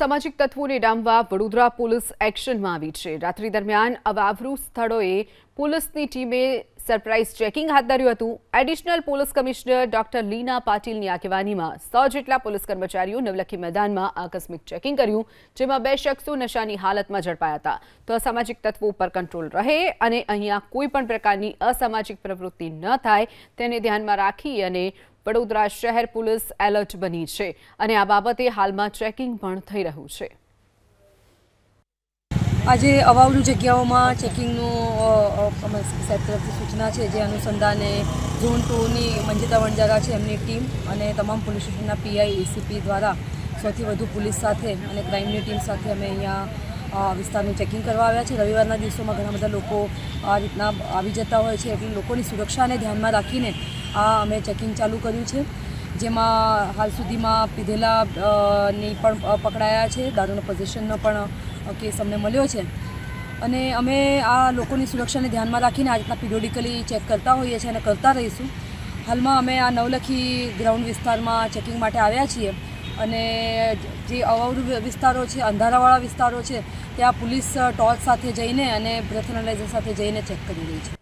અસામાજિક તત્વોને ડામવા વડોદરા પોલીસ એક્શનમાં આવી છે. રાત્રિ દરમિયાન અવાવરૂ સ્થળોએ પોલીસની ટીમે સરપ્રાઇઝ ચેકિંગ હાથ ધર્યું હતું. Additional police commissioner doctor Leena પાટીલની આગેવાનીમાં સો જેટલા પોલીસ કર્મચારીઓ નવલખી મેદાનમાં આકસ્મિક ચેકિંગ કર્યું, જેમાં બે શખ્સો નશાની હાલતમાં ઝડપાયા હતા. તો અસામાજિક તત્વો ઉપર કંટ્રોલ રહે અને અહીંયા કોઈ પણ પ્રકારની અસામાજિક પ્રવૃત્તિ ન થાય, તેને ધ્યાનમાં રાખી અને વડોદરા શહેર પોલીસ એલર્ટ બની છે અને આ બાબતે હાલમાં ચેકિંગ પણ થઈ રહ્યું છે. આજે અવાવરૂ જગ્યાઓમાં ચેકિંગનું સાહેબ તરફથી સૂચના છે જે અનુસંધાને ઝોન ટુની મંજિતા વણજારા છે એમની ટીમ અને તમામ પોલીસ સ્ટેશનના પીઆઈ એસીપી દ્વારા સૌથી વધુ પોલીસ સાથે અને ક્રાઇમની ટીમ સાથે અમે અહીંયા વિસ્તારનું ચેકિંગ કરવા આવ્યા છે. રવિવારના દિવસોમાં ઘણા બધા લોકો આ રીતના આવી જતા હોય છે એટલે લોકોની સુરક્ષાને ધ્યાનમાં રાખીને આ અમે ચેકિંગ ચાલુ કર્યું છે. જેમાં હાલ સુધીમાં પીધેલા ની પણ પકડાયા છે. દારૂનો પોઝિશનનો પણ કેસ અમને મળ્યો છે. અને અમે આ લોકોની સુરક્ષાને ધ્યાનમાં રાખીને આ રીતના પિરિયોડિકલી ચેક કરતા હોઈએ છીએ અને કરતા રહીશું. હાલમાં અમે આ નવલખી ગ્રાઉન્ડ વિસ્તારમાં ચેકિંગ માટે આવ્યા છીએ. અને જે અવાવરૂ વિસ્તારો છે, અંધારાવાળા વિસ્તારો છે, ત્યાં પોલીસ ટોર્ચ સાથે જઈને અને બ્રેથ એનાલાઇઝર સાથે જઈને ચેક કરી રહી છે.